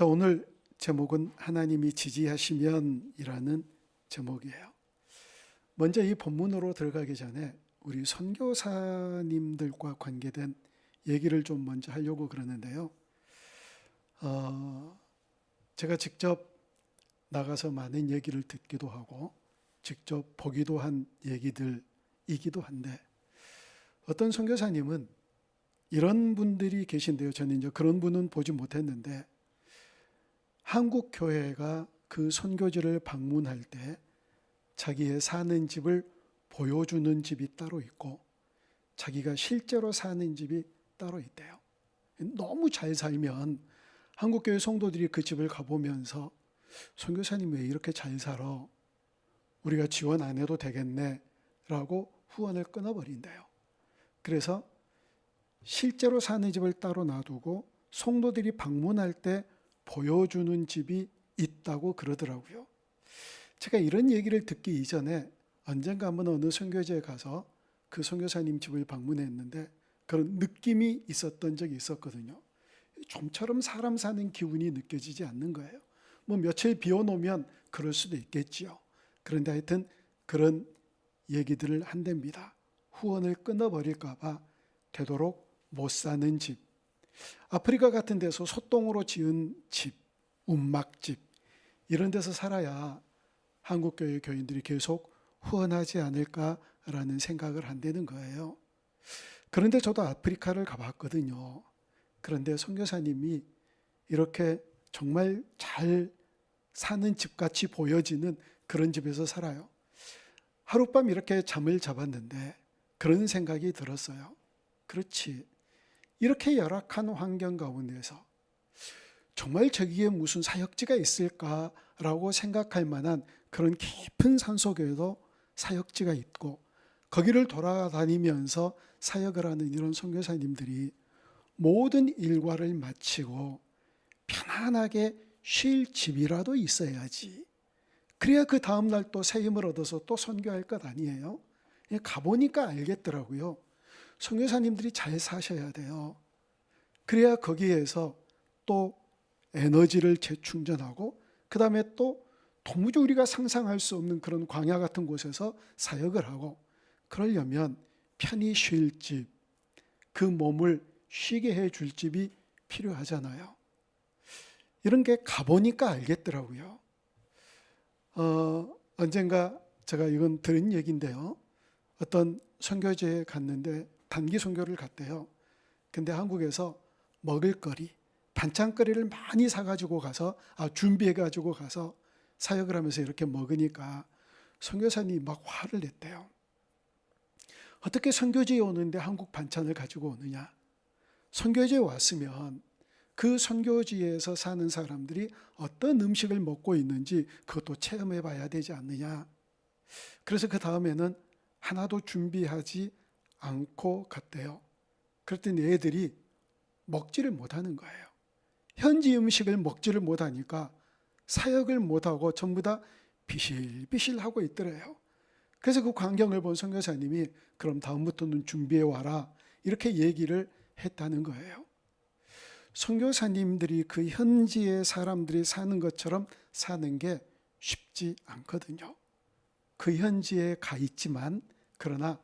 자, 오늘 제목은 하나님이 지지하시면이라는 제목이에요. 먼저 이 본문으로 들어가기 전에 우리 선교사님들과 관계된 얘기를 좀 먼저 하려고 그러는데요. 어, 제가 직접 나가서 많은 얘기를 듣기도 하고 직접 보기도 한 얘기들이기도 한데 어떤 선교사님은 이런 분들이 계신데요. 저는 이제 그런 분은 보지 못했는데 한국 교회가 그 선교지를 방문할 때 자기의 사는 집을 보여주는 집이 따로 있고 자기가 실제로 사는 집이 따로 있대요. 너무 잘 살면 한국 교회 성도들이 그 집을 가보면서 선교사님 왜 이렇게 잘 살아? 우리가 지원 안 해도 되겠네라고 후원을 끊어버린대요. 그래서 실제로 사는 집을 따로 놔두고 성도들이 방문할 때 보여주는 집이 있다고 그러더라고요. 제가 이런 얘기를 듣기 이전에 언젠가 한번 어느 선교지에 가서 그 선교사님 집을 방문했는데 그런 느낌이 있었던 적이 있었거든요. 좀처럼 사람 사는 기분이 느껴지지 않는 거예요. 뭐 며칠 비워놓으면 그럴 수도 있겠지요. 그런데 하여튼 그런 얘기들을 한답니다. 후원을 끊어버릴까봐 되도록 못 사는 집. 아프리카 같은 데서 소똥으로 지은 집, 움막집, 이런 데서 살아야 한국 교회 교인들이 계속 후원하지 않을까라는 생각을 한다는 거예요. 그런데 저도 아프리카를 가봤거든요. 그런데 선교사님이 이렇게 정말 잘 사는 집같이 보여지는 그런 집에서 살아요. 하룻밤 이렇게 잠을 잡았는데 그런 생각이 들었어요. 그렇지. 이렇게 열악한 환경 가운데서 정말 저기에 무슨 사역지가 있을까라고 생각할 만한 그런 깊은 산속에도 사역지가 있고 거기를 돌아다니면서 사역을 하는 이런 선교사님들이 모든 일과를 마치고 편안하게 쉴 집이라도 있어야지. 그래야 그 다음 날 또 새 힘을 얻어서 또 선교할 것 아니에요? 가보니까 알겠더라고요. 선교사님들이 잘 사셔야 돼요. 그래야 거기에서 또 에너지를 재충전하고 그 다음에 또 도무지 우리가 상상할 수 없는 그런 광야 같은 곳에서 사역을 하고 그러려면 편히 쉴 집, 그 몸을 쉬게 해 줄 집이 필요하잖아요. 이런 게 가보니까 알겠더라고요. 어, 언젠가 제가 이건 들은 얘기인데요. 어떤 선교지에 갔는데 단기 선교를 갔대요. 근데 한국에서 먹을거리, 반찬거리를 많이 사가지고 가서 아, 준비해가지고 가서 사역을 하면서 이렇게 먹으니까 선교사님이 막 화를 냈대요. 어떻게 선교지에 오는데 한국 반찬을 가지고 오느냐? 선교지에 왔으면 그 선교지에서 사는 사람들이 어떤 음식을 먹고 있는지 그것도 체험해 봐야 되지 않느냐. 그래서 그 다음에는 하나도 준비하지 않고 갔대요. 그랬더니 애들이 먹지를 못하는 거예요. 현지 음식을 먹지를 못하니까 사역을 못하고 전부 다 비실비실 하고 있더래요. 그래서 그 광경을 본 선교사님이 그럼 다음부터는 준비해 와라 이렇게 얘기를 했다는 거예요. 선교사님들이 그 현지의 사람들이 사는 것처럼 사는 게 쉽지 않거든요. 그 현지에 가 있지만 그러나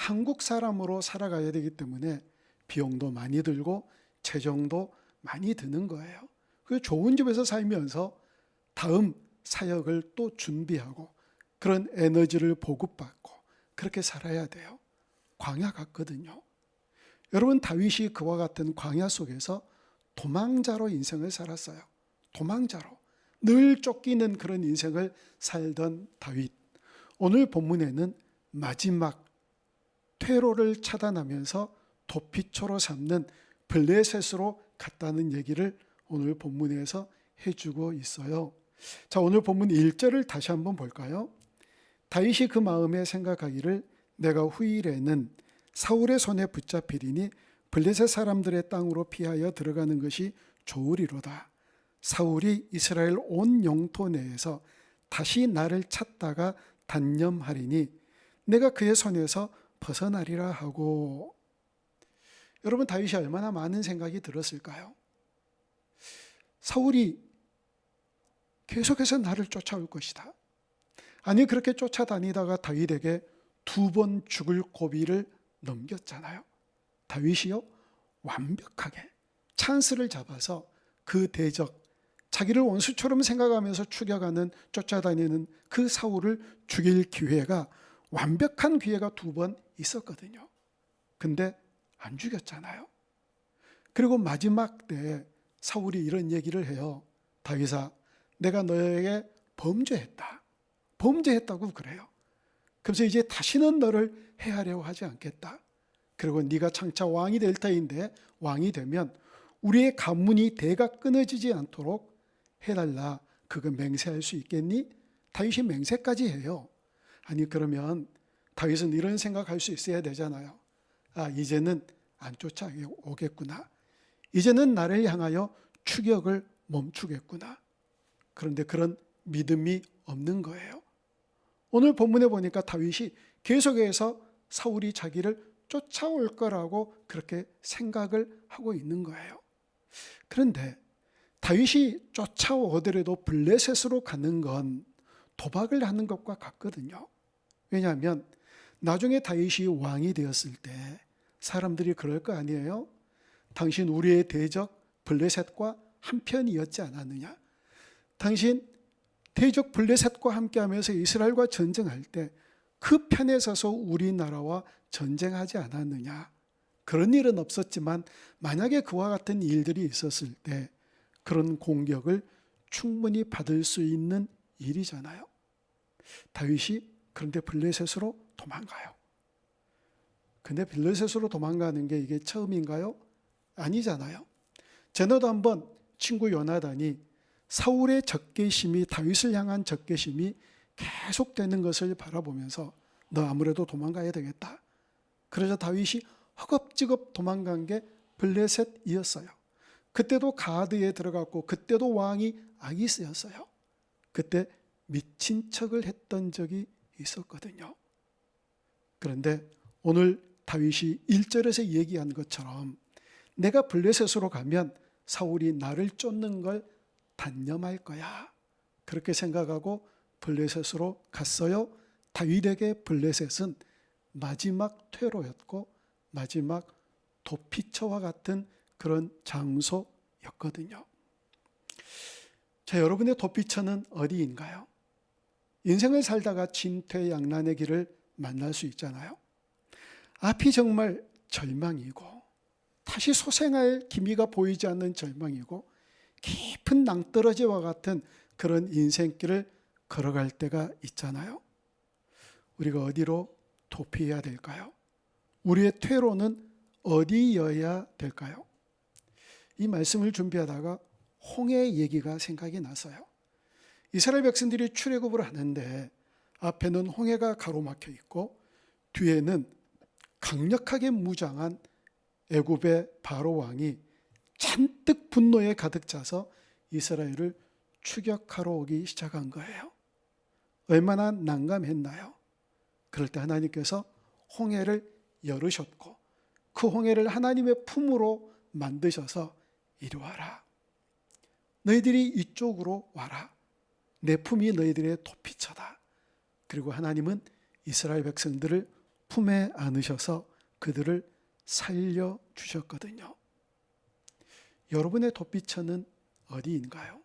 한국 사람으로 살아가야 되기 때문에 비용도 많이 들고 재정도 많이 드는 거예요. 그 좋은 집에서 살면서 다음 사역을 또 준비하고 그런 에너지를 보급받고 그렇게 살아야 돼요. 광야 같거든요. 여러분 다윗이 그와 같은 광야 속에서 도망자로 인생을 살았어요. 도망자로 늘 쫓기는 그런 인생을 살던 다윗. 오늘 본문에는 마지막 퇴로를 차단하면서 도피처로 삼는 블레셋으로 갔다는 얘기를 오늘 본문에서 해주고 있어요. 자, 오늘 본문 1절을 다시 한번 볼까요? 다윗이 그 마음에 생각하기를 내가 후일에는 사울의 손에 붙잡히리니 블레셋 사람들의 땅으로 피하여 들어가는 것이 좋으리로다. 사울이 이스라엘 온 영토 내에서 다시 나를 찾다가 단념하리니 내가 그의 손에서 벗어나리라 하고 여러분 다윗이 얼마나 많은 생각이 들었을까요? 사울이 계속해서 나를 쫓아올 것이다. 아니 그렇게 쫓아다니다가 다윗에게 두 번 죽을 고비를 넘겼잖아요. 다윗이요 완벽하게 찬스를 잡아서 그 대적 자기를 원수처럼 생각하면서 추격하는 쫓아다니는 그 사울을 죽일 기회가 완벽한 기회가 두 번 있었거든요. 근데 안 죽였잖아요. 그리고 마지막 때 사울이 이런 얘기를 해요. 다윗아, 내가 너에게 범죄했다. 범죄했다고 그래요. 그래서 이제 다시는 너를 해하려고 하지 않겠다. 그리고 네가 장차 왕이 될 터인데 왕이 되면 우리의 가문이 대가 끊어지지 않도록 해달라. 그거 맹세할 수 있겠니? 다윗이 맹세까지 해요. 아니 그러면 다윗은 이런 생각할 수 있어야 되잖아요. 아 이제는 안 쫓아오겠구나. 이제는 나를 향하여 추격을 멈추겠구나. 그런데 그런 믿음이 없는 거예요. 오늘 본문에 보니까 다윗이 계속해서 사울이 자기를 쫓아올 거라고 그렇게 생각을 하고 있는 거예요. 그런데 다윗이 쫓아오더라도 블레셋으로 가는 건 도박을 하는 것과 같거든요. 왜냐하면 나중에 다윗이 왕이 되었을 때 사람들이 그럴 거 아니에요? 당신 우리의 대적 블레셋과 한편이었지 않았느냐? 당신 대적 블레셋과 함께하면서 이스라엘과 전쟁할 때 그 편에 서서 우리나라와 전쟁하지 않았느냐? 그런 일은 없었지만 만약에 그와 같은 일들이 있었을 때 그런 공격을 충분히 받을 수 있는 일이잖아요. 다윗이 그런데 블레셋으로 도망가요. 근데 블레셋으로 도망가는 게 이게 처음인가요? 아니잖아요. 제너도 한번 친구 요나단이 사울의 적개심이 다윗을 향한 적개심이 계속되는 것을 바라보면서 너 아무래도 도망가야 되겠다. 그러자 다윗이 허겁지겁 도망간 게 블레셋이었어요. 그때도 가드에 들어갔고 그때도 왕이 아기스였어요. 그때 미친 척을 했던 적이 있었거든요. 그런데 오늘 다윗이 1절에서 얘기한 것처럼 내가 블레셋으로 가면 사울이 나를 쫓는 걸 단념할 거야. 그렇게 생각하고 블레셋으로 갔어요. 다윗에게 블레셋은 마지막 퇴로였고 마지막 도피처와 같은 그런 장소였거든요. 자, 여러분의 도피처는 어디인가요? 인생을 살다가 진퇴양난의 길을 만날 수 있잖아요. 앞이 정말 절망이고 다시 소생할 기미가 보이지 않는 절망이고 깊은 낭떠러지와 같은 그런 인생길을 걸어갈 때가 있잖아요. 우리가 어디로 도피해야 될까요? 우리의 퇴로는 어디여야 될까요? 이 말씀을 준비하다가 홍해 얘기가 생각이 나서요. 이스라엘 백성들이 출애굽을 하는데 앞에는 홍해가 가로막혀 있고 뒤에는 강력하게 무장한 애굽의 바로 왕이 잔뜩 분노에 가득 차서 이스라엘을 추격하러 오기 시작한 거예요. 얼마나 난감했나요? 그럴 때 하나님께서 홍해를 열으셨고 그 홍해를 하나님의 품으로 만드셔서 이리 와라. 너희들이 이쪽으로 와라. 내 품이 너희들의 도피처다. 그리고 하나님은 이스라엘 백성들을 품에 안으셔서 그들을 살려 주셨거든요. 여러분의 도피처는 어디인가요?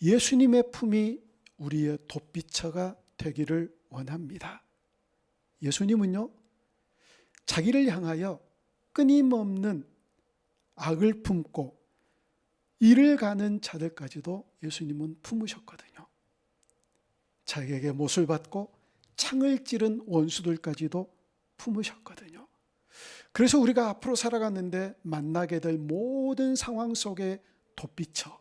예수님의 품이 우리의 도피처가 되기를 원합니다. 예수님은요, 자기를 향하여 끊임없는 악을 품고 일을 가는 자들까지도 예수님은 품으셨거든요. 자기에게 못을 받고 창을 찌른 원수들까지도 품으셨거든요. 그래서 우리가 앞으로 살아갔는데 만나게 될 모든 상황 속에 돋비쳐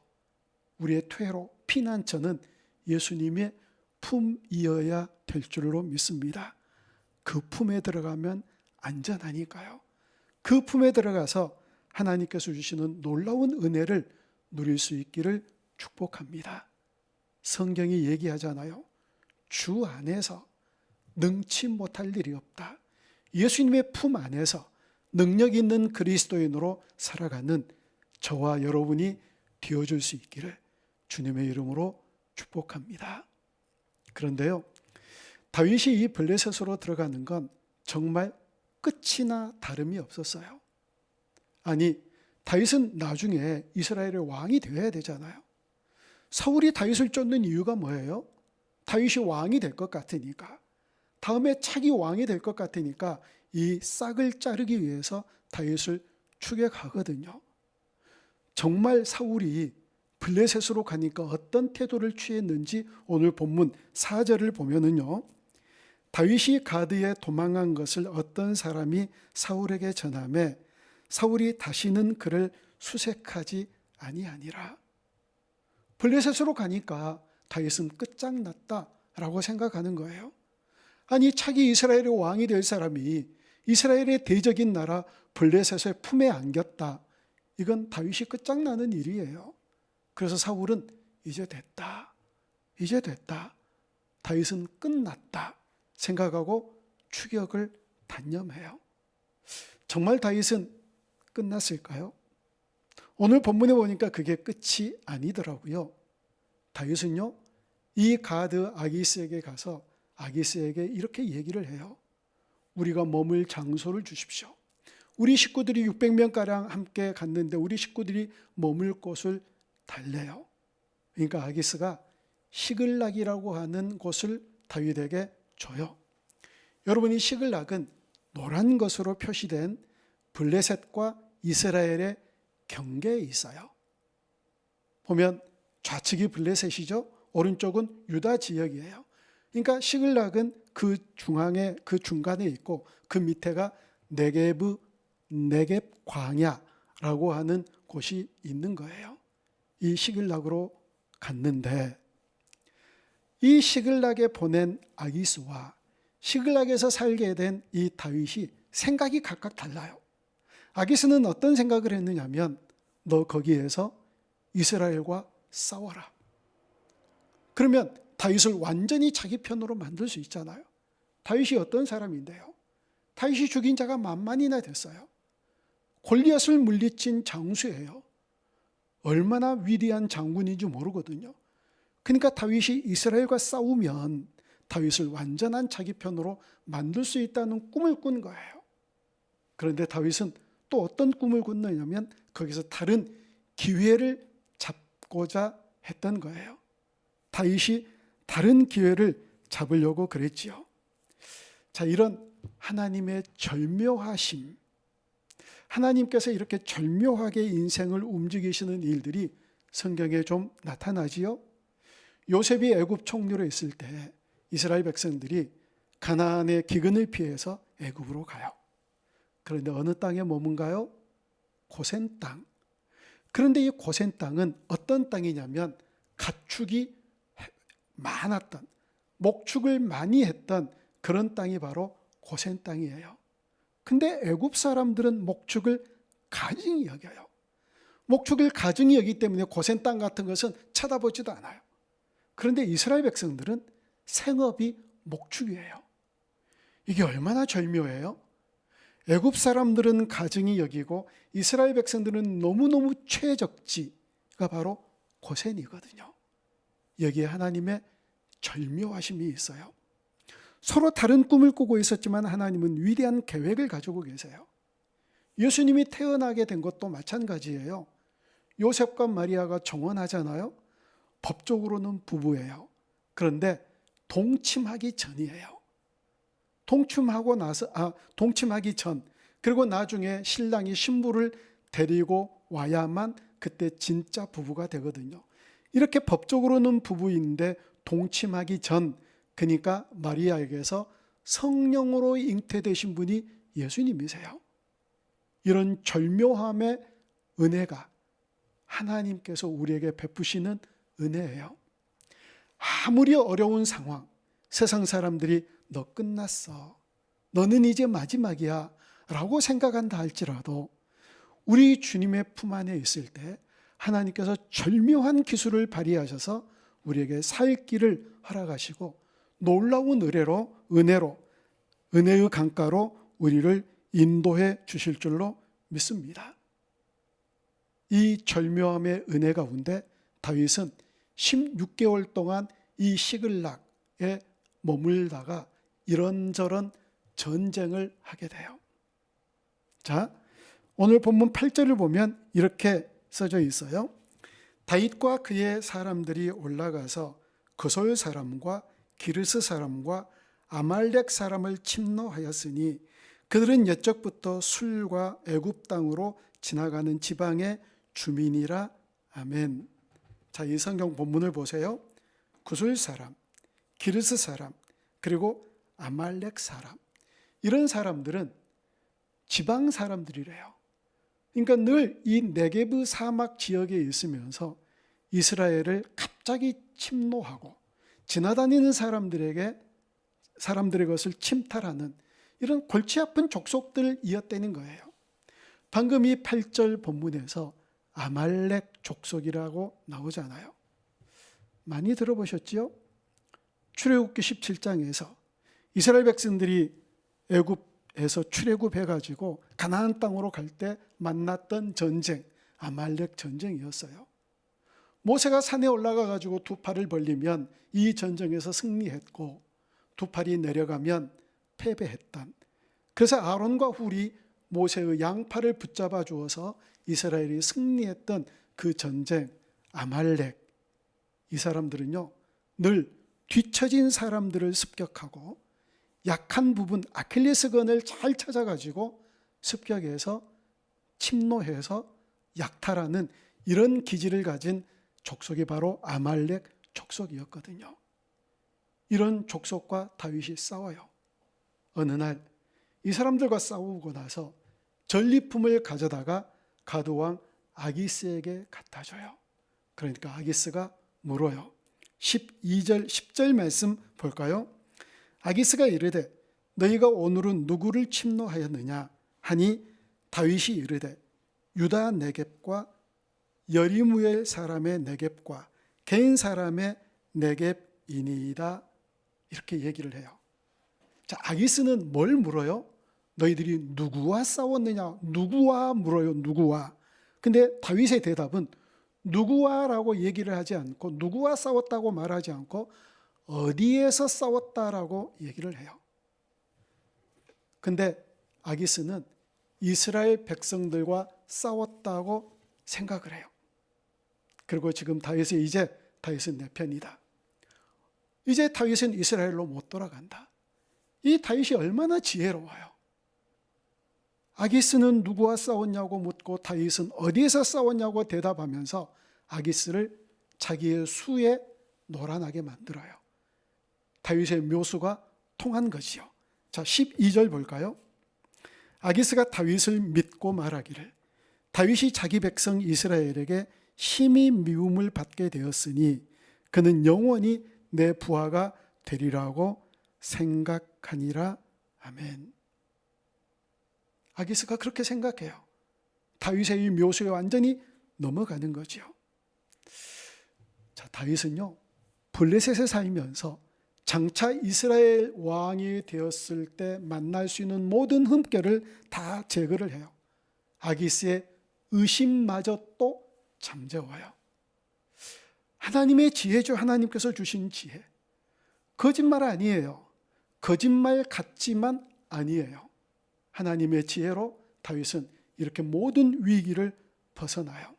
우리의 퇴로, 피난처는 예수님의 품이어야 될 줄로 믿습니다. 그 품에 들어가면 안전하니까요. 그 품에 들어가서 하나님께서 주시는 놀라운 은혜를 누릴 수 있기를 축복합니다. 성경이 얘기하잖아요. 주 안에서 능치 못할 일이 없다. 예수님의 품 안에서 능력 있는 그리스도인으로 살아가는 저와 여러분이 되어줄 수 있기를 주님의 이름으로 축복합니다. 그런데요, 다윗이 이 블레셋으로 들어가는 건 정말 끝이나 다름이 없었어요. 아니, 다윗은 나중에 이스라엘의 왕이 되어야 되잖아요. 사울이 다윗을 쫓는 이유가 뭐예요? 다윗이 왕이 될 것 같으니까. 다음에 차기 왕이 될 것 같으니까 이 싹을 자르기 위해서 다윗을 추격하거든요. 정말 사울이 블레셋으로 가니까 어떤 태도를 취했는지 오늘 본문 4절을 보면은요. 다윗이 가드에 도망한 것을 어떤 사람이 사울에게 전함에 사울이 다시는 그를 수색하지 아니하니라. 블레셋으로 가니까 다윗은 끝장났다라고 생각하는 거예요. 아니 차기 이스라엘의 왕이 될 사람이 이스라엘의 대적인 나라 블레셋의 품에 안겼다. 이건 다윗이 끝장나는 일이에요. 그래서 사울은 이제 됐다. 이제 됐다. 다윗은 끝났다. 생각하고 추격을 단념해요. 정말 다윗은 끝났을까요? 오늘 본문에 보니까 그게 끝이 아니더라고요. 다윗은요, 이 가드 아기스에게 가서 아기스에게 이렇게 얘기를 해요. 우리가 머물 장소를 주십시오. 우리 식구들이 600명가량 함께 갔는데 우리 식구들이 머물 곳을 달래요. 그러니까 아기스가 시글락이라고 하는 곳을 다윗에게 줘요. 여러분 이 시글락은 노란 것으로 표시된 블레셋과 이스라엘의 경계에 있어요. 보면 좌측이 블레셋이죠. 오른쪽은 유다 지역이에요. 그러니까 시글락은 그 중앙에 그 중간에 있고 그 밑에가 네게브 네겝 광야라고 하는 곳이 있는 거예요. 이 시글락으로 갔는데 이 시글락에 보낸 아기스와 시글락에서 살게 된 이 다윗이 생각이 각각 달라요. 아기스는 어떤 생각을 했느냐면 너 거기에서 이스라엘과 싸워라. 그러면 다윗을 완전히 자기 편으로 만들 수 있잖아요. 다윗이 어떤 사람인데요? 다윗이 죽인 자가 만만이나 됐어요. 골리앗을 물리친 장수예요. 얼마나 위대한 장군인지 모르거든요. 그러니까 다윗이 이스라엘과 싸우면 다윗을 완전한 자기 편으로 만들 수 있다는 꿈을 꾼 거예요. 그런데 다윗은 또 어떤 꿈을 꿨느냐면 거기서 다른 기회를 잡고자 했던 거예요. 다윗이 다른 기회를 잡으려고 그랬지요. 자, 이런 하나님의 절묘하심, 하나님께서 이렇게 절묘하게 인생을 움직이시는 일들이 성경에 좀 나타나지요. 요셉이 애굽 총리로 있을 때 이스라엘 백성들이 가나안의 기근을 피해서 애굽으로 가요. 그런데 어느 땅에 머문가요? 고센 땅. 그런데 이 고센 땅은 어떤 땅이냐면 가축이 많았던 목축을 많이 했던 그런 땅이 바로 고센 땅이에요. 근데 애굽 사람들은 목축을 가증히 여겨요. 목축을 가증히 여기 때문에 고센 땅 같은 것은 쳐다보지도 않아요. 그런데 이스라엘 백성들은 생업이 목축이에요. 이게 얼마나 절묘해요? 애굽 사람들은 가증히 여기고 이스라엘 백성들은 너무너무 최적지가 바로 고센이거든요. 여기에 하나님의 절묘하심이 있어요. 서로 다른 꿈을 꾸고 있었지만 하나님은 위대한 계획을 가지고 계세요. 예수님이 태어나게 된 것도 마찬가지예요. 요셉과 마리아가 정원하잖아요. 법적으로는 부부예요. 그런데 동침하기 전이에요. 동침하고 나서 아 동침하기 전 그리고 나중에 신랑이 신부를 데리고 와야만 그때 진짜 부부가 되거든요. 이렇게 법적으로는 부부인데 동침하기 전 그러니까 마리아에게서 성령으로 잉태되신 분이 예수님이세요. 이런 절묘함의 은혜가 하나님께서 우리에게 베푸시는 은혜예요. 아무리 어려운 상황, 세상 사람들이 너 끝났어. 너는 이제 마지막이야. 라고 생각한다 할지라도 우리 주님의 품 안에 있을 때 하나님께서 절묘한 기술을 발휘하셔서 우리에게 살 길을 허락하시고 놀라운 은혜로 은혜로 은혜의 강가로 우리를 인도해 주실 줄로 믿습니다. 이 절묘함의 은혜 가운데 다윗은 16개월 동안 이 시글락에 머물다가 이런저런 전쟁을 하게 돼요. 자, 오늘 본문 8절을 보면 이렇게 써져 있어요. 다윗과 그의 사람들이 올라가서 그솔 사람과 기르스 사람과 아말렉 사람을 침노하였으니 그들은 옛적부터 술과 애굽 땅으로 지나가는 지방의 주민이라 아멘. 자, 이 성경 본문을 보세요. 구술 사람, 기르스 사람, 그리고 아말렉 사람. 이런 사람들은 지방 사람들이래요. 그러니까 늘 이 네게브 사막 지역에 있으면서 이스라엘을 갑자기 침노하고 지나다니는 사람들에게 사람들의 것을 침탈하는 이런 골치 아픈 족속들이었다는 거예요. 방금 이 8절 본문에서 아말렉 족속이라고 나오잖아요. 많이 들어보셨지요? 출애굽기 17장에서 이스라엘 백성들이 애굽에서 출애굽해 가지고 가나안 땅으로 갈 때 만났던 전쟁, 아말렉 전쟁이었어요. 모세가 산에 올라가 가지고 두 팔을 벌리면 이 전쟁에서 승리했고 두 팔이 내려가면 패배했던. 그래서 아론과 훌이 모세의 양팔을 붙잡아 주어서 이스라엘이 승리했던 그 전쟁 아말렉 이 사람들은요 늘 뒤처진 사람들을 습격하고 약한 부분 아킬레스건을 잘 찾아가지고 습격해서 침노해서 약탈하는 이런 기질을 가진 족속이 바로 아말렉 족속이었거든요. 이런 족속과 다윗이 싸워요. 어느 날 이 사람들과 싸우고 나서 전리품을 가져다가 가드왕 아기스에게 갖다 줘요. 그러니까 아기스가 물어요. 12절 10절 말씀 볼까요? 아기스가 이르되 너희가 오늘은 누구를 침노하였느냐 하니 다윗이 이르되 유다 네겝과 여리무엘 사람의 네겝과 개인 사람의 네겝이니이다 이렇게 얘기를 해요. 자, 아기스는 뭘 물어요? 너희들이 누구와 싸웠느냐? 누구와 물어요? 누구와? 근데 다윗의 대답은 누구와라고 얘기를 하지 않고 누구와 싸웠다고 말하지 않고 어디에서 싸웠다라고 얘기를 해요. 근데 아기스는 이스라엘 백성들과 싸웠다고 생각을 해요. 그리고 지금 다윗이 이제 다윗은 내 편이다. 이제 다윗은 이스라엘로 못 돌아간다. 이 다윗이 얼마나 지혜로워요. 아기스는 누구와 싸웠냐고 묻고 다윗은 어디에서 싸웠냐고 대답하면서 아기스를 자기의 수에 노란하게 만들어요. 다윗의 묘수가 통한 것이요. 자, 12절 볼까요? 아기스가 다윗을 믿고 말하기를 다윗이 자기 백성 이스라엘에게 심히 미움을 받게 되었으니 그는 영원히 내 부하가 되리라고 생각하니라. 아멘. 아기스가 그렇게 생각해요. 다윗의 이 묘수에 완전히 넘어가는 거죠. 자, 다윗은요, 블레셋에 살면서 장차 이스라엘 왕이 되었을 때 만날 수 있는 모든 흠결을 다 제거를 해요. 아기스의 의심마저 또 잠재워요. 하나님의 지혜죠. 하나님께서 주신 지혜. 거짓말 아니에요. 거짓말 같지만 아니에요. 하나님의 지혜로 다윗은 이렇게 모든 위기를 벗어나요.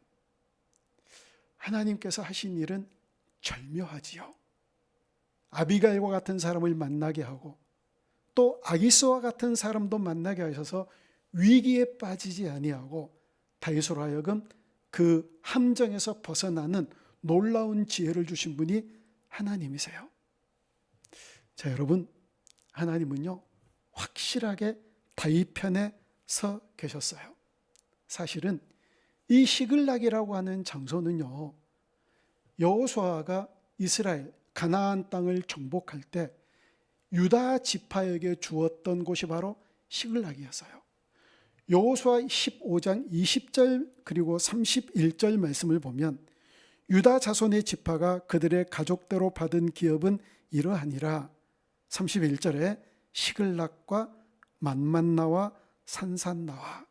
하나님께서 하신 일은 절묘하지요. 아비가일과 같은 사람을 만나게 하고 또 아기스와 같은 사람도 만나게 하셔서 위기에 빠지지 아니하고 다윗으로 하여금 그 함정에서 벗어나는 놀라운 지혜를 주신 분이 하나님이세요. 자, 여러분, 하나님은요, 확실하게 다윗 편에 서 계셨어요. 사실은 이 시글락이라고 하는 장소는요. 여호수아가 이스라엘 가나안 땅을 정복할 때 유다 지파에게 주었던 곳이 바로 시글락이었어요. 여호수아 15장 20절 그리고 31절 말씀을 보면 유다 자손의 지파가 그들의 가족대로 받은 기업은 이러하니라. 31절에 시글락과 만만나와 산산나와.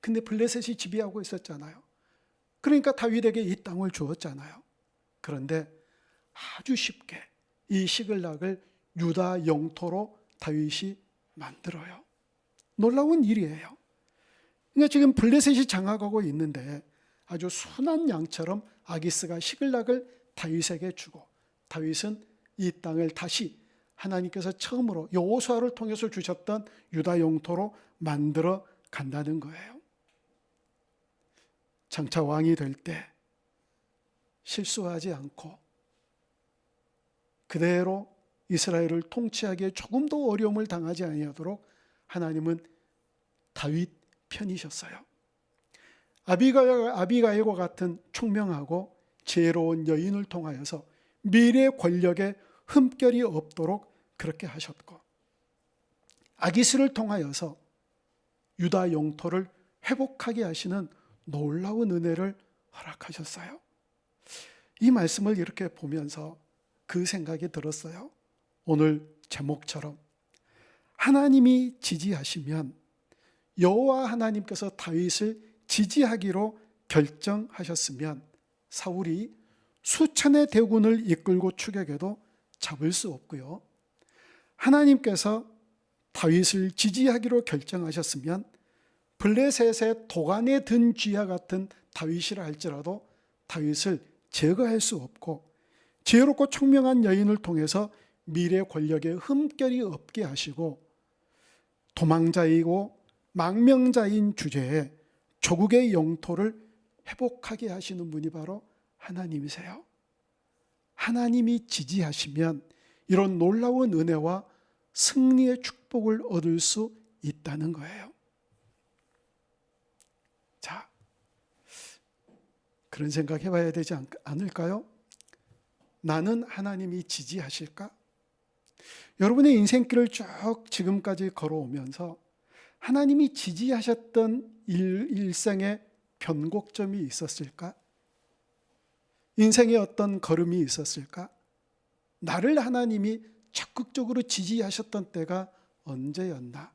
근데 블레셋이 지배하고 있었잖아요. 그러니까 다윗에게 이 땅을 주었잖아요. 그런데 아주 쉽게 이 시글락을 유다 영토로 다윗이 만들어요. 놀라운 일이에요. 그러니까 지금 블레셋이 장악하고 있는데 아주 순한 양처럼 아기스가 시글락을 다윗에게 주고 다윗은 이 땅을 다시 하나님께서 처음으로 여호수아를 통해서 주셨던 유다 영토로 만들어 간다는 거예요. 장차 왕이 될 때 실수하지 않고 그대로 이스라엘을 통치하기에 조금도 어려움을 당하지 아니하도록 하나님은 다윗 편이셨어요. 아비가일, 아비가일과 같은 총명하고 지혜로운 여인을 통하여서 미래 권력에 흠결이 없도록 그렇게 하셨고 아기스를 통하여서 유다 영토를 회복하게 하시는 놀라운 은혜를 허락하셨어요. 이 말씀을 이렇게 보면서 그 생각이 들었어요. 오늘 제목처럼 하나님이 지지하시면 여호와 하나님께서 다윗을 지지하기로 결정하셨으면 사울이 수천의 대군을 이끌고 추격해도 잡을 수 없고요. 하나님께서 다윗을 지지하기로 결정하셨으면 블레셋의 도간에 든 쥐와 같은 다윗이라 할지라도 다윗을 제거할 수 없고 지혜롭고 총명한 여인을 통해서 미래 권력에 흠결이 없게 하시고 도망자이고 망명자인 주제에 조국의 영토를 회복하게 하시는 분이 바로 하나님이세요. 하나님이 지지하시면 이런 놀라운 은혜와 승리의 축복을 얻을 수 있다는 거예요. 자, 그런 생각 해봐야 되지 않- 않을까요? 나는 하나님이 지지하실까? 여러분의 인생길을 쭉 지금까지 걸어오면서 하나님이 지지하셨던 일, 일생의 변곡점이 있었을까? 인생의 어떤 걸음이 있었을까? 나를 하나님이 적극적으로 지지하셨던 때가 언제였나?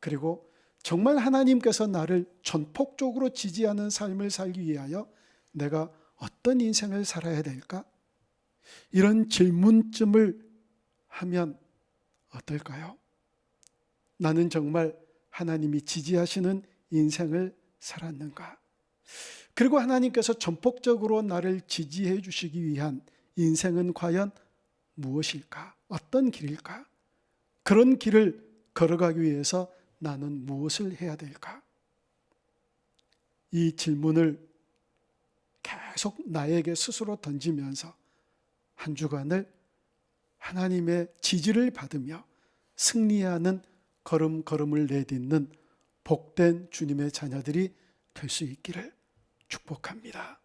그리고 정말 하나님께서 나를 전폭적으로 지지하는 삶을 살기 위하여 내가 어떤 인생을 살아야 될까? 이런 질문쯤을 하면 어떨까요? 나는 정말 하나님이 지지하시는 인생을 살았는가? 그리고 하나님께서 전폭적으로 나를 지지해 주시기 위한 인생은 과연 무엇일까? 어떤 길일까? 그런 길을 걸어가기 위해서 나는 무엇을 해야 될까? 이 질문을 계속 나에게 스스로 던지면서 한 주간을 하나님의 지지를 받으며 승리하는 걸음걸음을 내딛는 복된 주님의 자녀들이 될 수 있기를 축복합니다.